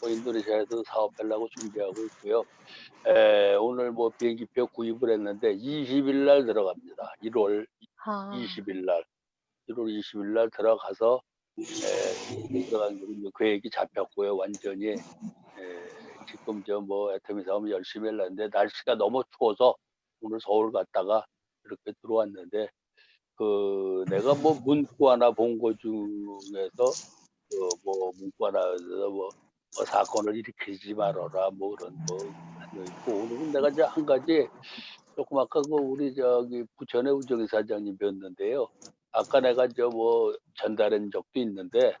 뭐 인도네시아에서 사업하려고 준비하고 있고요. 에, 오늘 뭐 비행기표 구입을 했는데 20일 날 들어갑니다. 1월 아. 20일 날. 1월 20일 날 들어가서 에, 들어간 그 계획이 잡혔고요. 완전히 에, 지금 저 뭐 애터미 사업 열심히 하려는데 날씨가 너무 추워서 오늘 서울 갔다가 이렇게 들어왔는데 그 내가 뭐 문구 하나 본 거 중에서 그 뭐 문구 하나에서 뭐, 뭐 사건을 일으키지 말아라 뭐 그런 거 있고 오늘은 내가 이제 한 가지 조금 아까 그 우리 저기 부천의 우정희 사장님 뵀는데요. 아까 내가 저 뭐 전달한 적도 있는데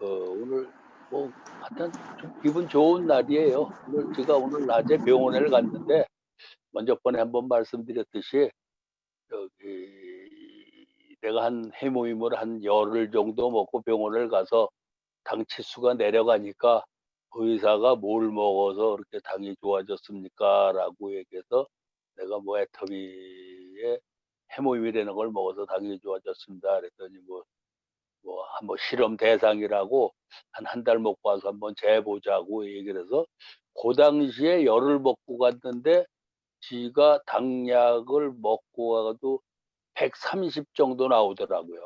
어, 오늘 뭐 하여튼 좀 기분 좋은 날이에요. 오늘 제가 오늘 낮에 병원에 갔는데 먼저 번에 한번 말씀드렸듯이 여기 내가 한 해모임을 한 열흘 정도 먹고 병원을 가서 당 치수가 내려가니까 의사가 뭘 먹어서 그렇게 당이 좋아졌습니까? 라고 얘기해서 내가 뭐 애터미에 해모임이라는 걸 먹어서 당이 좋아졌습니다. 그랬더니 뭐, 뭐, 한번 실험 대상이라고 한 한 달 먹고 와서 한번 재보자고 얘기를 해서 그 당시에 열을 먹고 갔는데 지가 당약을 먹고 가도 130 정도 나오더라고요.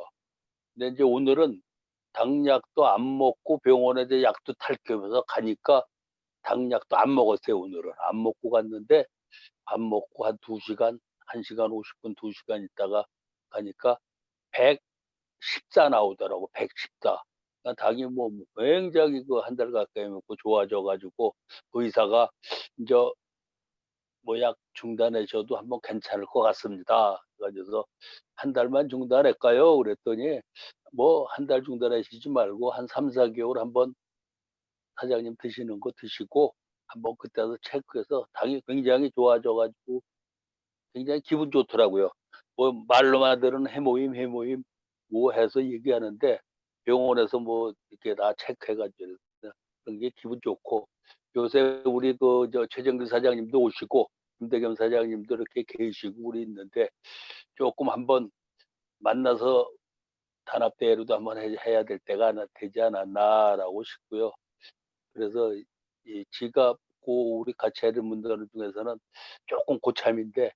근데 이제 오늘은 당약도 안 먹고 병원에 이제 약도 탈겸해서 가니까 당약도 안 먹었어요, 오늘은. 안 먹고 갔는데 밥 먹고 한 2시간, 1시간 50분, 2시간 있다가 가니까 114 나오더라고, 114. 그러니까 당이 뭐 굉장히 그 한 달 가까이 먹고 좋아져 가지고 의사가 이제 뭐 약 중단하셔도 한번 괜찮을 것 같습니다. 그래서 한 달만 중단할까요? 그랬더니 뭐 한 달 중단하시지 말고 한 3, 4개월 한번 사장님 드시는 거 드시고 한번 그때도 체크해서 당이 굉장히 좋아져 가지고 굉장히 기분 좋더라고요. 뭐 말로만 들은 해모임 해모임 뭐 해서 얘기하는데 병원에서 뭐 이렇게 다 체크해 가지고 그런 게 기분 좋고 요새 우리 그 저 최정규 사장님도 오시고 김대겸 사장님도 이렇게 계시고 우리 있는데 조금 한번 만나서 단합 대회로도 한번 해- 해야 될 때가 나- 되지 않았나라고 싶고요. 그래서 이 지갑 고 우리 같이 하는 분들 중에서는 조금 고참인데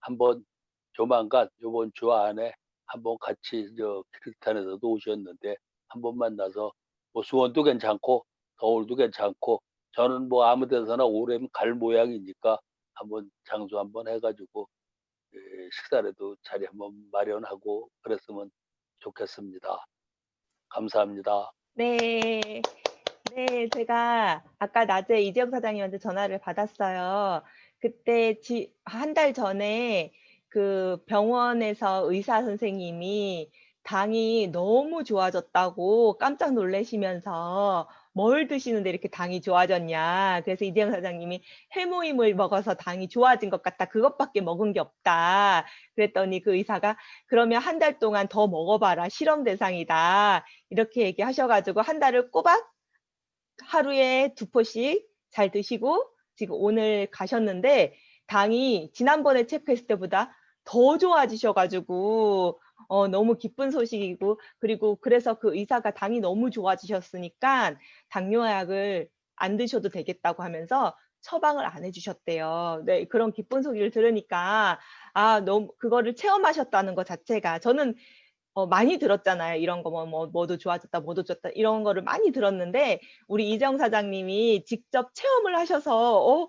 한번 조만간 요번 주 안에 한번 같이 저 키르탄에서도 오셨는데 한번 만나서 뭐 수원도 괜찮고 서울도 괜찮고 저는 뭐 아무 데서나 오래면 갈 모양이니까 한번 장소 한번 해가지고 예, 식사라도 자리 한번 마련하고 그랬으면 좋겠습니다. 감사합니다. 네. 네, 제가 아까 낮에 이재영 사장님한테 전화를 받았어요. 그때 한 달 전에 그 병원에서 의사 선생님이 당이 너무 좋아졌다고 깜짝 놀라시면서 뭘 드시는데 이렇게 당이 좋아졌냐. 그래서 이재영 사장님이 해모임을 먹어서 당이 좋아진 것 같다. 그것밖에 먹은 게 없다. 그랬더니 그 의사가 그러면 한 달 동안 더 먹어봐라. 실험 대상이다. 이렇게 얘기하셔가지고 한 달을 꼬박 하루에 두 포씩 잘 드시고 지금 오늘 가셨는데 당이 지난번에 체크했을 때보다 더 좋아지셔가지고 어, 너무 기쁜 소식이고 그리고 그래서 그 의사가 당이 너무 좋아지셨으니까 당뇨약을 안 드셔도 되겠다고 하면서 처방을 안 해주셨대요. 네, 그런 기쁜 소리를 들으니까 아 너무 그거를 체험하셨다는 것 자체가 저는 어, 많이 들었잖아요. 이런 거 뭐 뭐 뭐도 좋아졌다, 뭐도 좋다 이런 거를 많이 들었는데 우리 이정 사장님이 직접 체험을 하셔서 어,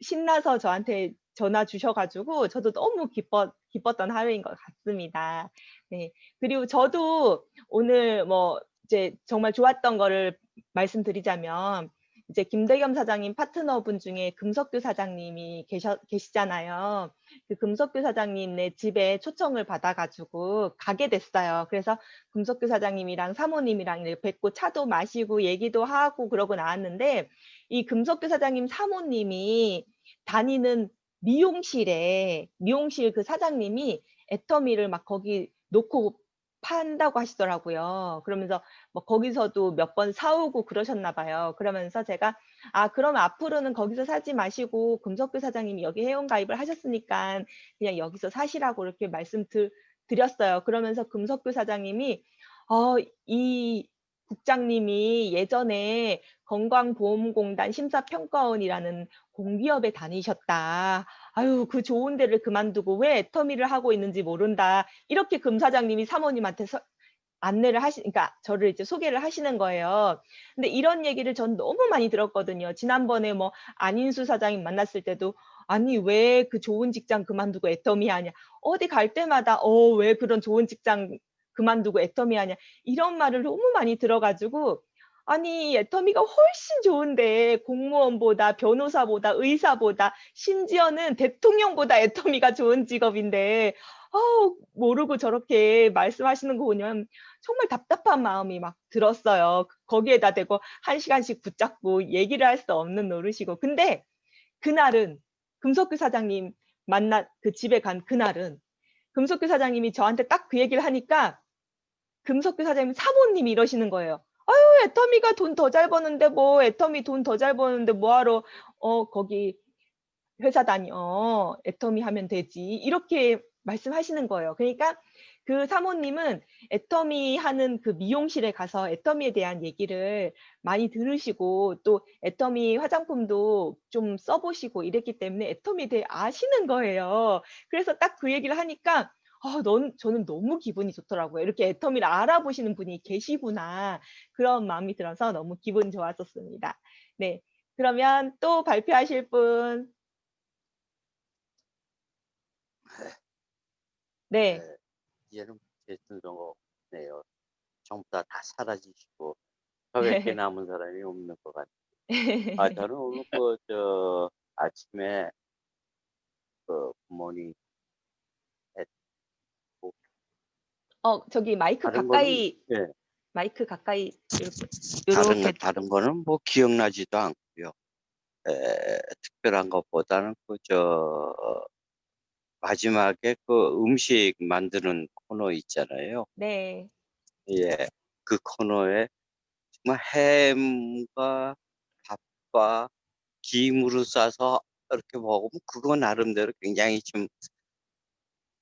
신나서 저한테 전화 주셔가지고 저도 너무 기뻤 기뻤던 하루인 것 같습니다. 네. 그리고 저도 오늘 뭐 이제 정말 좋았던 거를 말씀드리자면 이제 김대겸 사장님 파트너분 중에 금석규 사장님이 계셔, 계시잖아요. 그 금석규 사장님네 집에 초청을 받아가지고 가게 됐어요. 그래서 금석규 사장님이랑 사모님이랑 뵙고 차도 마시고 얘기도 하고 그러고 나왔는데 이 금석규 사장님 사모님이 다니는 미용실에 미용실 그 사장님이 애터미를 막 거기 놓고 판다고 하시더라고요. 그러면서 뭐 거기서도 몇 번 사오고 그러셨나 봐요. 그러면서 제가 아 그러면 앞으로는 거기서 사지 마시고 금석규 사장님이 여기 회원 가입을 하셨으니까 그냥 여기서 사시라고 이렇게 말씀 드, 드렸어요. 그러면서 금석규 사장님이 어, 이 국장님이 예전에 건강보험공단 심사평가원이라는 공기업에 다니셨다. 아유, 그 좋은 데를 그만두고 왜 애터미를 하고 있는지 모른다. 이렇게 금 사장님이 사모님한테 서 안내를 하시 그러니까 저를 이제 소개를 하시는 거예요. 근데 이런 얘기를 전 너무 많이 들었거든요. 지난번에 뭐 안인수 사장님 만났을 때도 "아니 왜 그 좋은 직장 그만두고 애터미 하냐." 어디 갈 때마다 "어 왜 그런 좋은 직장 그만두고 애터미 하냐." 이런 말을 너무 많이 들어 가지고 아니 애터미가 훨씬 좋은데 공무원보다 변호사보다 의사보다 심지어는 대통령보다 애터미가 좋은 직업인데 아우 모르고 저렇게 말씀하시는 거 보면 정말 답답한 마음이 막 들었어요. 거기에다 대고 1 시간씩 붙잡고 얘기를 할 수 없는 노릇이고. 근데 그날은 금석규 사장님 만나 그 집에 간 그날은 금석규 사장님이 저한테 딱 그 얘기를 하니까 금석규 사장님 사모님이 이러시는 거예요. "아유 애터미가 돈 더 잘 버는데 뭐 애터미 돈 더 잘 버는데 뭐하러 어 거기 회사 다녀. 애터미 하면 되지." 이렇게 말씀하시는 거예요. 그러니까 그 사모님은 애터미 하는 그 미용실에 가서 애터미에 대한 얘기를 많이 들으시고 또 애터미 화장품도 좀 써 보시고 이랬기 때문에 애터미에 대해 아시는 거예요. 그래서 딱 그 얘기를 하니까 아 넌 저는 너무 기분이 좋더라고요. '이렇게 애터미를 알아보시는 분이 계시구나.' 그런 마음이 들어서 너무 기분 좋았었습니다. 네. 그러면 또 발표하실 분. 네. 네. 이제는 제일 거 없네요. 전부 다, 다 사라지시고 저밖에 남은 사람이 없는 것 같아요. 아 저는 오늘 그 저 아침에 그 굿모닝 했고 어 저기 마이크 다른 거는 가까이 예. 마이크 가까이 요렇게 다른 다른 거는 뭐 기억나지도 않고요. 에 특별한 것보다는 그저 마지막에 그 음식 만드는 코너 있잖아요. 네. 예. 그 코너에 정말 햄과 밥과 김으로 싸서 이렇게 먹으면 그거 나름대로 굉장히 좀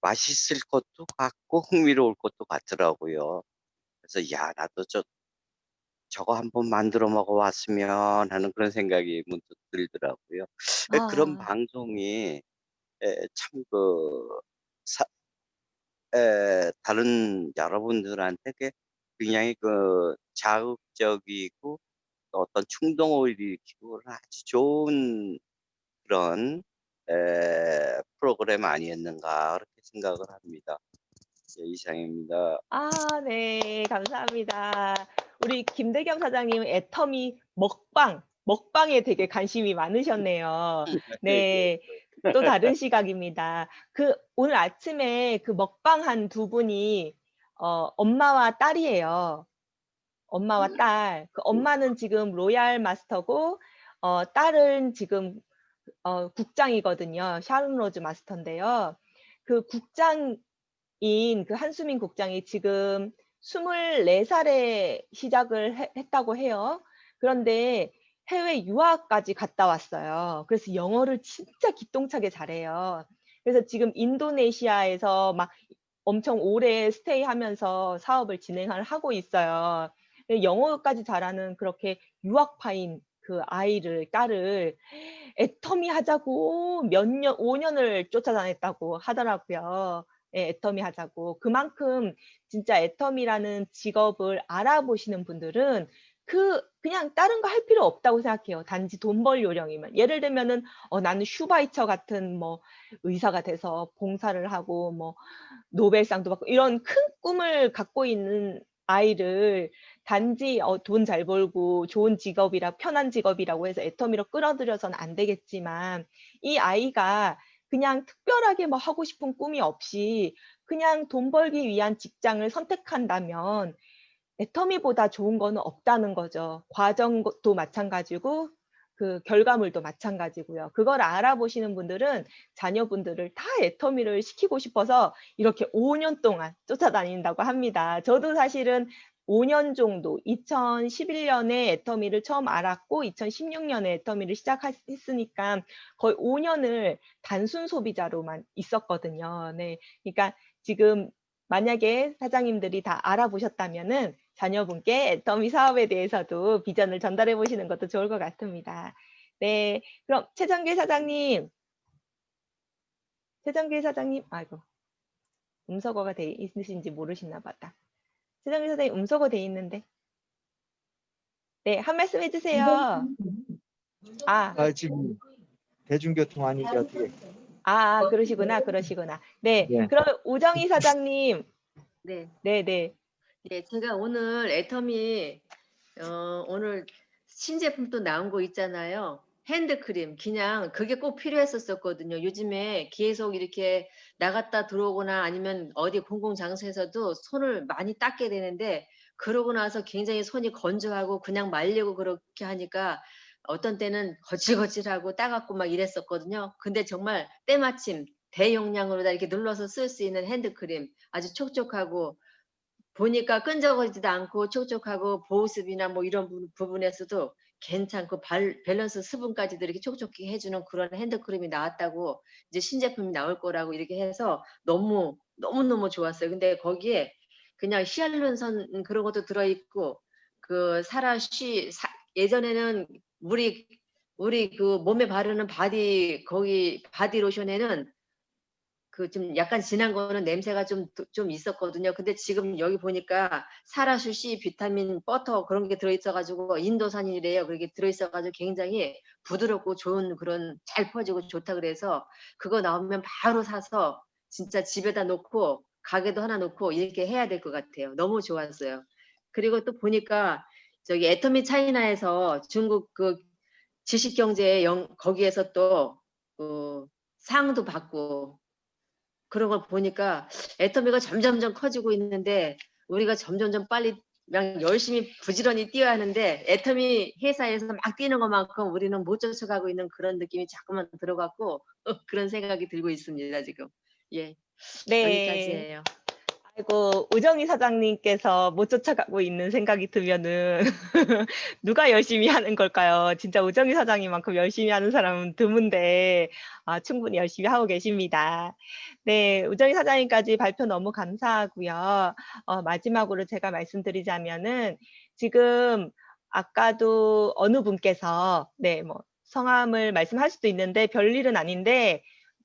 맛있을 것도 같고 흥미로울 것도 같더라고요. 그래서 '야 나도 저 저거 한번 만들어 먹어 봤으면.' 하는 그런 생각이 문득 들더라고요. 예 그런 아. 방송이 예참그 사예 다른 여러분들한테 그 굉장히 그 자극적이고 또 어떤 충동을 일으키고 아주 좋은 그런 에 프로그램 아니었는가 그렇게 생각을 합니다. 예 이상입니다. 아 네. 감사합니다. 우리 김대겸 사장님은 애터미 먹방, 먹방에 되게 관심이 많으셨네요. 네. 또 다른 시각입니다. 그 오늘 아침에 그 먹방한 두 분이 어 엄마와 딸이에요. 엄마와 딸. 그 엄마는 지금 로얄 마스터고 어 딸은 지금 어 국장이거든요. 샤론 로즈 마스터인데요. 그 국장인 그 한수민 국장이 지금 24 살에 시작을 해 했다고 해요. 그런데 해외 유학까지 갔다 왔어요. 그래서 영어를 진짜 기똥차게 잘해요. 그래서 지금 인도네시아에서 막 엄청 오래 스테이 하면서 사업을 진행을 하고 있어요. 예 영어까지 잘하는 그렇게 유학파인 그 아이를 딸을 애터미 하자고 몇 년 5 년을 쫓아다녔다고 하더라고요. 예 애터미 하자고. 그만큼 진짜 애터미라는 직업을 알아보시는 분들은 그 그냥 다른 거 할 필요 없다고 생각해요. 단지 돈 벌 요령이면. 예를 들면은 어 나는 슈바이처 같은 뭐 의사가 돼서 봉사를 하고 뭐 노벨상도 받고 이런 큰 꿈을 갖고 있는 아이를 단지 어 돈 잘 벌고 좋은 직업이라 편한 직업이라고 해서 애터미로 끌어들여서는 안 되겠지만 이 아이가 그냥 특별하게 뭐 하고 싶은 꿈이 없이 그냥 돈 벌기 위한 직장을 선택한다면 애터미보다 좋은 거는 없다는 거죠. 과정도 마찬가지고 그 결과물도 마찬가지고요. 그걸 알아보시는 분들은 자녀분들을 다 애터미를 시키고 싶어서 이렇게 5년 동안 쫓아다닌다고 합니다. 저도 사실은 5년 정도 2011 년에 애터미를 처음 알았고 2016 년에 애터미를 시작했 했으니까 거의 5 년을 단순 소비자로만 있었거든요. 네. 그러니까 지금 만약에 사장님들이 다 알아보셨다면은 자녀분께 애터미 사업에 대해서도 비전을 전달해 보시는 것도 좋을 것 같습니다. 네, 그럼 최정길 사장님. 최정길 사장님, 아이고. 음소거가 돼 있으신지 모르시나 보다. 최정길 사장님 음소거 돼 있는데. 네, 한 말씀 해주세요. 아, 아, 지금 대중교통 아니지 어떻게? 아, 그러시구나, 그러시구나. 네, 네. 그럼 우정희 사장님. 네, 네, 네. 네, 제가 오늘 애터미 어, 오늘 신제품 또 나온 거 있잖아요. 핸드크림 그냥 그게 꼭 필요했었었거든요. 요즘에 계속 이렇게 나갔다 들어오거나 아니면 어디 공공 장소에서도 손을 많이 닦게 되는데 그러고 나서 굉장히 손이 건조하고 그냥 말리고 그렇게 하니까 어떤 때는 거칠거칠하고 따갑고 막 이랬었거든요. 근데 정말 때마침 대용량으로 다 이렇게 눌러서 쓸 수 있는 핸드크림 아주 촉촉하고 보니까 끈적거리지도 않고 촉촉하고 보습이나 뭐 이런 부- 부분에서도 괜찮고 발, 밸런스 수분까지도 이렇게 촉촉하게 해주는 그런 핸드크림이 나왔다고 이제 신제품이 나올 거라고 이렇게 해서 너무 너무 너무 좋았어요. 근데 거기에 그냥 히알루론산 그런 것도 들어있고 그 사라쉬 사- 예전에는 우리 우리 그 몸에 바르는 바디 거기 바디 로션에는 그 좀 약간 진한 거는 냄새가 좀 좀 있었거든요. 근데 지금 여기 보니까 사라슈 C 비타민 버터 그런 게 들어있어가지고 인도산이래요. 그게 들어있어가지고 굉장히 부드럽고 좋은 그런 잘 퍼지고 좋다 그래서 그거 나오면 바로 사서 진짜 집에다 놓고 가게도 하나 놓고 이렇게 해야 될 것 같아요. 너무 좋았어요. 그리고 또 보니까 저기 애터미 차이나에서 중국 그 지식경제 영 거기에서 또그 상도 받고 그런 걸 보니까 애터미가 점점점 커지고 있는데 우리가 점점점 빨리 그냥 열심히 부지런히 뛰어야 하는데 애터미 회사에서 막 뛰는 것만큼 우리는 못 쫓아가고 있는 그런 느낌이 자꾸만 들어갔고 그런 생각이 들고 있습니다 지금 예 네. 여기까지예요. 아이고, 우정희 사장님께서 못 쫓아가고 있는 생각이 들면은 누가 열심히 하는 걸까요? 진짜 우정희 사장님만큼 열심히 하는 사람은 드문데 아, 충분히 열심히 하고 계십니다. 네, 우정희 사장님까지 발표 너무 감사하고요. 어, 마지막으로 제가 말씀드리자면은 지금 아까도 어느 분께서 네, 뭐 성함을 말씀할 수도 있는데 별일은 아닌데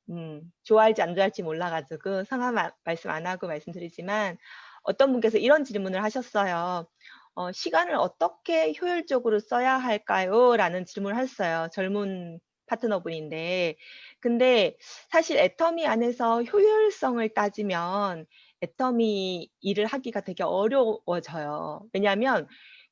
음, 좋아할지 안 좋아할지 몰라가지고 성함 아- 말씀 안 하고 말씀드리지만 어떤 분께서 이런 질문을 하셨어요. 어, 시간을 어떻게 효율적으로 써야 할까요? 라는 질문을 하셨어요. 젊은 파트너분인데. 근데 사실 애터미 안에서 효율성을 따지면 애터미 일을 하기가 되게 어려워져요. 왜냐하면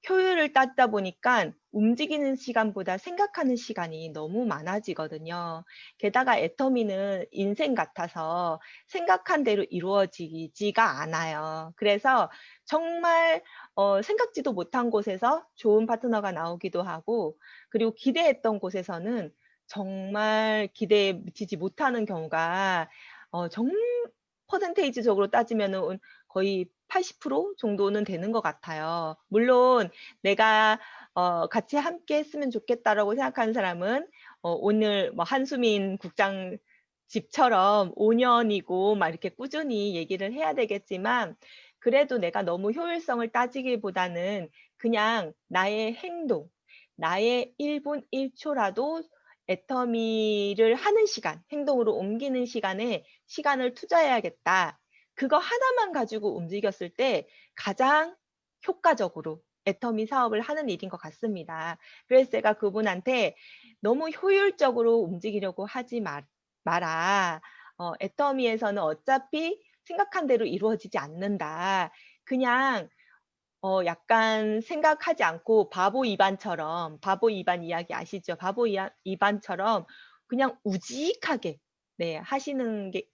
효율을 따지다 보니까 움직이는 시간보다 생각하는 시간이 너무 많아지거든요. 게다가 애터미는 인생 같아서 생각한 대로 이루어지지가 않아요. 그래서 정말 어, 생각지도 못한 곳에서 좋은 파트너가 나오기도 하고, 그리고 기대했던 곳에서는 정말 기대에 미치지 못하는 경우가 어, 정 퍼센테이지적으로 따지면 은 거의 80% 정도는 되는 것 같아요. 물론 내가 어, 같이 함께 했으면 좋겠다라고 생각하는 사람은 어, 오늘 뭐 한수민 국장 집처럼 5년이고 막 이렇게 꾸준히 얘기를 해야 되겠지만 그래도 내가 너무 효율성을 따지기보다는 그냥 나의 행동, 나의 1분 1초라도 애터미를 하는 시간, 행동으로 옮기는 시간에 시간을 투자해야겠다. 그거 하나만 가지고 움직였을 때 가장 효과적으로 애터미 사업을 하는 일인 것 같습니다. 그래서 제가 그분한테 너무 효율적으로 움직이려고 하지 마, 마라. 어, 애터미에서는 어차피 생각한 대로 이루어지지 않는다. 그냥 어, 약간 생각하지 않고 바보 이반처럼, 바보 이반 이야기 아시죠? 바보 이반처럼 그냥 우직하게 네, 하시는 게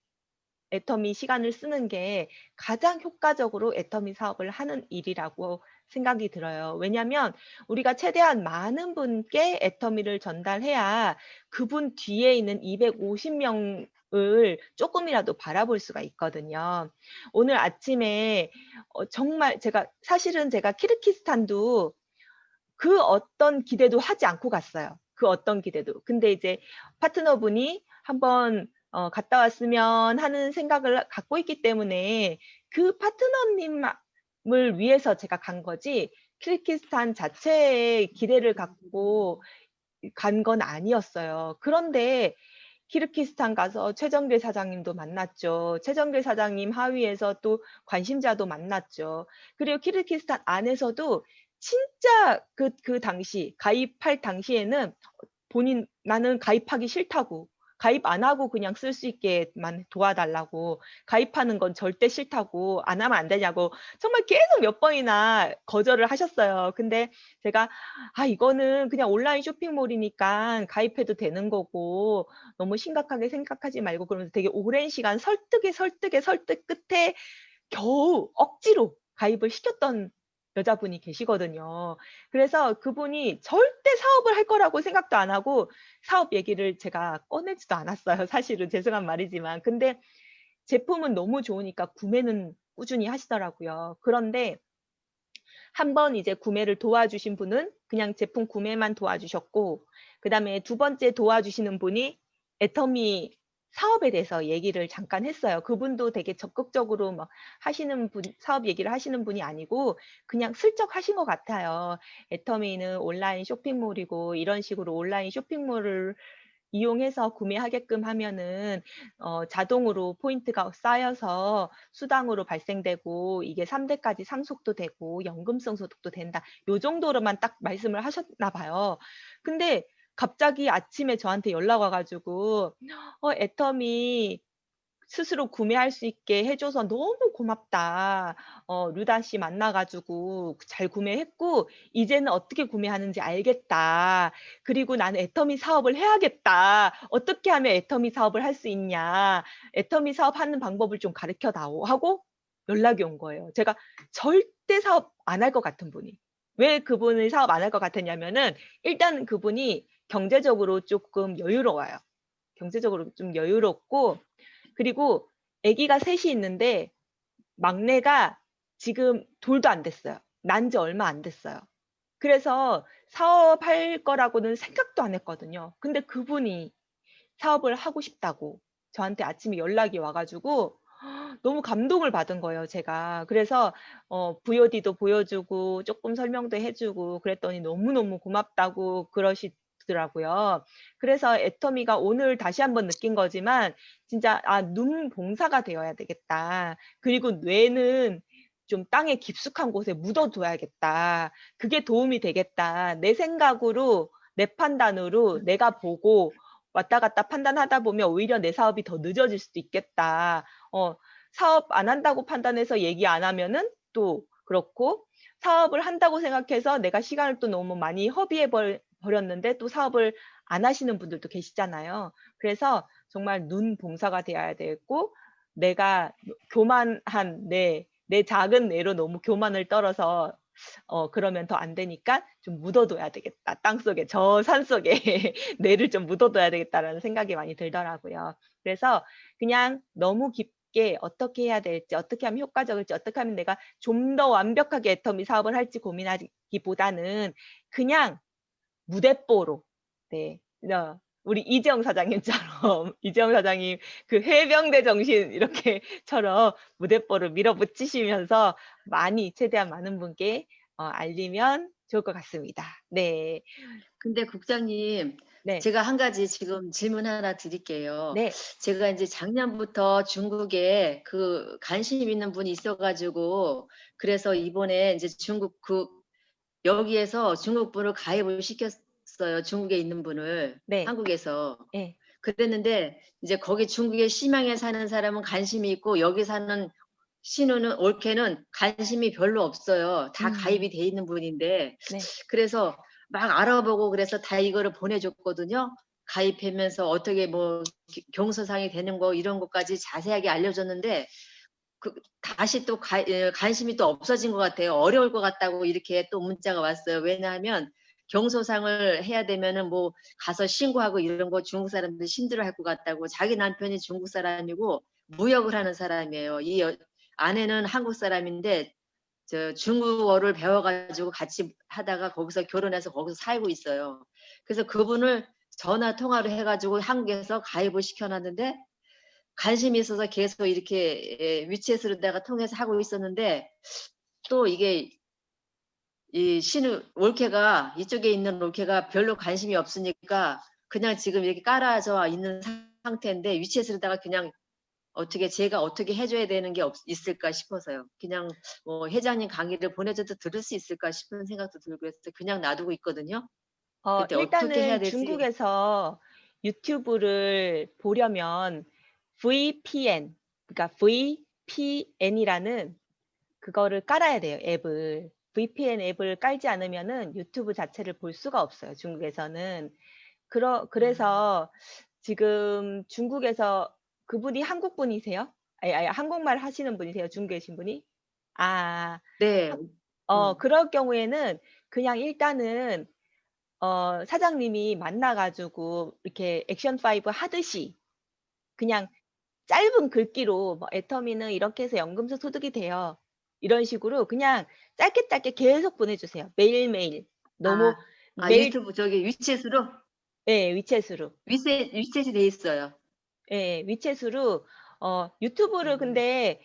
애터미 시간을 쓰는 게 가장 효과적으로 애터미 사업을 하는 일이라고 생각이 들어요. 왜냐하면 우리가 최대한 많은 분께 애터미를 전달해야 그분 뒤에 있는 250명 을 조금이라도 바라볼 수가 있거든요. 오늘 아침에 어, 정말 제가 사실은 제가 키르키스탄도 그 어떤 기대도 하지 않고 갔어요. 그 어떤 기대도. 근데 이제 파트너분이 한번 어, 갔다 왔으면 하는 생각을 갖고 있기 때문에 그 파트너님이 위해서 제가 간 거지 키르기스탄 자체에 기대를 갖고 간 건 아니었어요. 그런데 키르기스탄 가서 최정길 사장님도 만났죠. 최정길 사장님 하위에서 또 관심자도 만났죠. 그리고 키르기스탄 안에서도 진짜 그, 그 당시 가입할 당시에는 본인 나는 가입하기 싫다고 가입 안 하고 그냥 쓸 수 있게만 도와달라고 가입하는 건 절대 싫다고 안 하면 안 되냐고 정말 계속 몇 번이나 거절을 하셨어요. 근데 제가 아 이거는 그냥 온라인 쇼핑몰이니까 가입해도 되는 거고 너무 심각하게 생각하지 말고 그러면서 되게 오랜 시간 설득에 설득에 설득 끝에 겨우 억지로 가입을 시켰던 여자분이 계시거든요. 그래서 그분이 절대 사업을 할 거라고 생각도 안 하고 사업 얘기를 제가 꺼내지도 않았어요. 사실은 죄송한 말이지만. 근데 제품은 너무 좋으니까 구매는 꾸준히 하시더라고요. 그런데 한번 이제 구매를 도와주신 분은 그냥 제품 구매만 도와주셨고, 그 다음에 두 번째 도와주시는 분이 애터미 사업에 대해서 얘기를 잠깐 했어요. 그분도 되게 적극적으로 막 하시는 분, 사업 얘기를 하시는 분이 아니고 그냥 슬쩍 하신 것 같아요. 애터미는 온라인 쇼핑몰이고 이런 식으로 온라인 쇼핑몰을 이용해서 구매하게끔 하면은 어, 자동으로 포인트가 쌓여서 수당으로 발생되고 이게 3대까지 상속도 되고 연금성 소득도 된다. 요 정도로만 딱 말씀을 하셨나 봐요. 근데 갑자기 아침에 저한테 연락 와가지고 어, 애터미 스스로 구매할 수 있게 해줘서 너무 고맙다. 어, 루다 씨 만나가지고 잘 구매했고, 이제는 어떻게 구매하는지 알겠다. 그리고 나는 애터미 사업을 해야겠다. 어떻게 하면 애터미 사업을 할 수 있냐. 애터미 사업 하는 방법을 좀 가르쳐 다오. 하고 연락이 온 거예요. 제가 절대 사업 안 할 것 같은 분이. 왜 그분이 사업 안 할 것 같았냐면은, 일단 그분이 경제적으로 조금 여유로워요. 경제적으로 좀 여유롭고, 그리고 아기가 셋이 있는데 막내가 지금 돌도 안 됐어요. 난 지 얼마 안 됐어요. 그래서 사업할 거라고는 생각도 안 했거든요. 근데 그분이 사업을 하고 싶다고 저한테 아침에 연락이 와가지고 너무 감동을 받은 거예요, 제가. 그래서 어, VOD도 보여주고 조금 설명도 해주고 그랬더니 너무너무 고맙다고 그러시 더라고요. 그래서 애터미가 오늘 다시 한번 느낀 거지만 진짜 아, 눈 봉사가 되어야 되겠다. 그리고 뇌는 좀 땅에 깊숙한 곳에 묻어둬야겠다. 그게 도움이 되겠다. 내 생각으로 내 판단으로 내가 보고 왔다 갔다 판단하다 보면 오히려 내 사업이 더 늦어질 수도 있겠다. 어, 사업 안 한다고 판단해서 얘기 안 하면은 또 그렇고 사업을 한다고 생각해서 내가 시간을 또 너무 많이 허비해 버- 버렸는데 또 사업을 안 하시는 분들도 계시잖아요. 그래서 정말 눈 봉사가 되어야 되고 내가 교만한 내, 내 작은 뇌로 너무 교만을 떨어서 어 그러면 더 안 되니까 좀 묻어둬야 되겠다. 땅 속에 저 산 속에 뇌를 좀 묻어둬야 되겠다라는 생각이 많이 들더라고요. 그래서 그냥 너무 깊게 어떻게 해야 될지, 어떻게 하면 효과적일지, 어떻게 하면 내가 좀 더 완벽하게 애터미 사업을 할지 고민하기보다는 그냥 무대뽀로 네. 어, 우리 이재영 사장님처럼 이재영 사장님 그 해병대 정신 이렇게처럼 무대뽀를 밀어붙이시면서 많이 최대한 많은 분께 어, 알리면 좋을 것 같습니다. 네, 근데 국장님, 네, 제가 한 가지 지금 질문 하나 드릴게요. 네, 제가 이제 작년부터 중국에 그 관심 있는 분이 있어가지고 그래서 이번에 이제 중국 그 여기에서 중국 분을 가입을 시켰어요. 중국에 있는 분을 네, 한국에서 네, 그랬는데 이제 거기 중국에 심양에 사는 사람은 관심이 있고 여기 사는 신우는 올케는 관심이 별로 없어요. 다 음. 가입이 돼 있는 분인데 네. 그래서 막 알아보고 그래서 다 이거를 보내줬거든요. 가입하면서 어떻게 뭐 기- 경서상이 되는 거 이런 것까지 자세하게 알려줬는데 그 다시 또 가- 예, 관심이 또 없어진 것 같아요. 어려울 것 같다고 이렇게 또 문자가 왔어요. 왜냐하면 경소상을 해야 되면은 뭐 가서 신고하고 이런 거 중국 사람들 힘들어할 것 같다고 자기 남편이 중국 사람이고 무역을 하는 사람이에요. 이 여- 아내는 한국 사람인데 저 중국어를 배워가지고 같이 하다가 거기서 결혼해서 거기서 살고 있어요. 그래서 그분을 전화 통화로 해가지고 한국에서 가입을 시켜놨는데 관심이 있어서 계속 이렇게 예, 위챗으로 내가 통해서 하고 있었는데 또 이게 이 신우 올케가 이쪽에 있는 올케가 별로 관심이 없으니까 그냥 지금 이렇게 깔아져 있는 상- 상태인데 위치에서다가 그냥 어떻게 제가 어떻게 해줘야 되는 게 없, 있을까 싶어서요. 그냥 뭐 회장님 강의를 보내줘도 들을 수 있을까 싶은 생각도 들고 해서 그냥 놔두고 있거든요. 어, 일단은. 중국에서 유튜브를 보려면 VPN, 그러니까 VPN이라는 그거를 깔아야 돼요, 앱을. VPN 앱을 깔지 않으면은 유튜브 자체를 볼 수가 없어요, 중국에서는. 그러, 그래서 지금 중국에서 그분이 한국 분이세요? 아니, 아니, 한국말 하시는 분이세요, 중국에 계신 분이? 아, 네. 어, 음. 그럴 경우에는 그냥 일단은 어, 사장님이 만나가지고 이렇게 액션 5 하듯이 그냥 짧은 글귀로 뭐 애터미는 이렇게 해서 연금소 소득이 돼요. 이런 식으로 그냥 짧게 짧게 계속 보내주세요. 매일매일. 너무 아, 아, 매일, 유튜브 저기 위챗으로 네, 위챗으로. 위챗 위챗이 돼 있어요. 예, 위챗으로 어, 유튜브를 음. 근데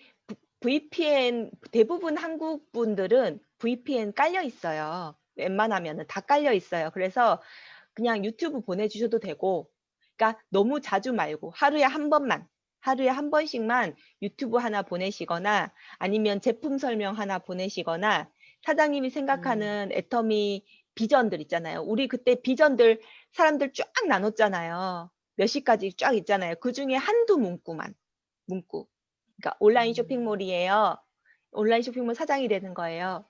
VPN 대부분 한국 분들은 VPN 깔려 있어요. 웬만하면은 다 깔려 있어요. 그래서 그냥 유튜브 보내주셔도 되고, 그러니까 너무 자주 말고 하루에 한 번만, 하루에 한 번씩만 유튜브 하나 보내시거나 아니면 제품 설명 하나 보내시거나 사장님이 생각하는 애터미 비전들 있잖아요. 우리 그때 비전들 사람들 쫙 나눴잖아요. 몇 시까지 쫙 있잖아요. 그 중에 한두 문구만, 문구. 그러니까 온라인 음. 쇼핑몰이에요. 온라인 쇼핑몰 사장이 되는 거예요.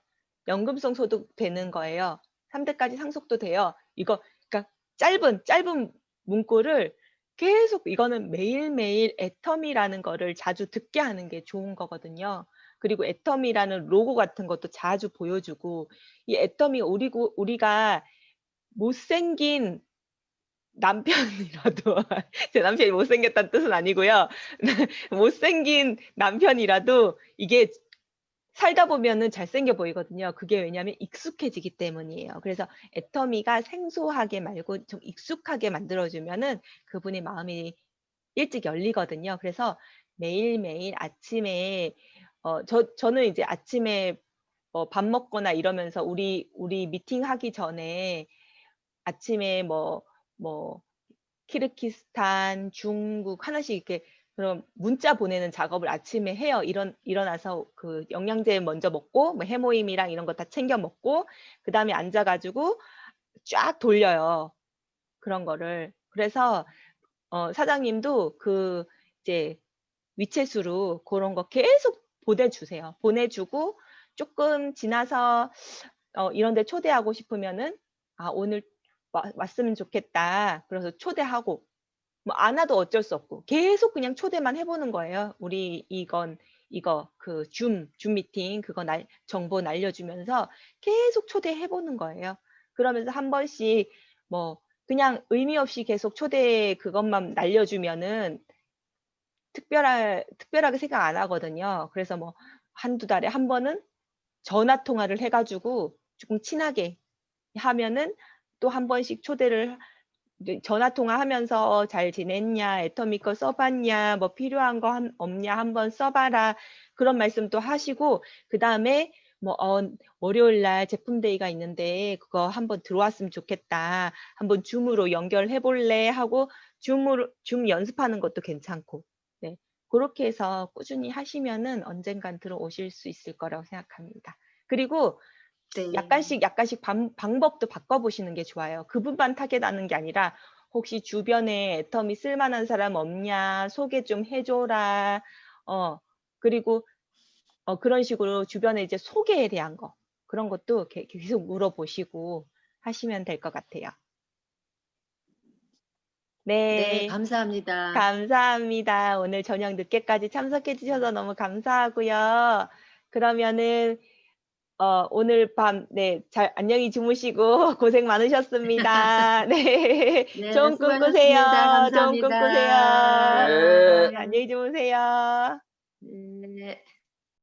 연금성 소득 되는 거예요. 3대까지 상속도 돼요. 이거, 그러니까 짧은, 짧은 문구를 계속 이거는 매일매일 애터미라는 거를 자주 듣게 하는 게 좋은 거거든요. 그리고 애터미라는 로고 같은 것도 자주 보여주고, 이 애터미 우리고, 우리가 못생긴 남편이라도 제 남편이 못생겼다는 뜻은 아니고요. 못생긴 남편이라도 이게 살다 보면은 잘생겨 보이거든요. 그게 왜냐하면 익숙해지기 때문이에요. 그래서 애터미가 생소하게 말고 좀 익숙하게 만들어주면은 그분의 마음이 일찍 열리거든요. 그래서 매일매일 아침에 어, 저, 저는 이제 아침에 어, 밥 먹거나 이러면서 우리, 우리 미팅 하기 전에 아침에 뭐, 뭐, 키르키스탄, 중국 하나씩 이렇게 그럼 문자 보내는 작업을 아침에 해요. 일어n, 일어나서 그 영양제 먼저 먹고 뭐 해모임이랑 이런 거 다 챙겨 먹고 그 다음에 앉아가지고 쫙 돌려요. 그런 거를. 그래서 어, 사장님도 그 이제 위챗으로 그런 거 계속 보내주세요. 보내주고 조금 지나서 어, 이런 데 초대하고 싶으면은 아 오늘 와, 왔으면 좋겠다. 그래서 초대하고 뭐 안 와도 어쩔 수 없고 계속 그냥 초대만 해보는 거예요. 우리 이건 이거 그 줌, 줌 미팅 그거 날, 정보 날려주면서 계속 초대해보는 거예요. 그러면서 한 번씩 뭐 그냥 의미 없이 계속 초대 그것만 날려주면은 특별할, 특별하게 생각 안 하거든요. 그래서 뭐 한두 달에 한 번은 전화 통화를 해가지고 조금 친하게 하면은 또 한 번씩 초대를 전화 통화하면서 잘 지냈냐, 애터미 거 써봤냐, 뭐 필요한 거 한- 없냐 한번 써봐라 그런 말씀도 하시고 그 다음에 뭐 어, 월요일 날 제품 데이가 있는데 그거 한번 들어왔으면 좋겠다. 한번 줌으로 연결해 볼래 하고 줌으로 줌 연습하는 것도 괜찮고. 네. 그렇게 해서 꾸준히 하시면은 언젠간 들어오실 수 있을 거라고 생각합니다. 그리고 네. 약간씩 약간씩 방, 방법도 바꿔보시는 게 좋아요. 그분만 타겟하는 게 아니라 혹시 주변에 애터미 쓸만한 사람 없냐 소개 좀 해줘라. 어 그리고 어, 그런 식으로 주변에 이제 소개에 대한 거 그런 것도 게- 계속 물어보시고 하시면 될 것 같아요. 네, 네, 감사합니다. 감사합니다. 오늘 저녁 늦게까지 참석해 주셔서 너무 감사하고요. 그러면은 어, 오늘 밤, 네, 잘 안녕히 주무시고 고생 많으셨습니다. 네, 네, 좋은 꿈 꾸세요. 수고하셨습니다. 좋은 꿈 꾸세요. 감사합니다. 네. 네, 안녕히 주무세요. 네.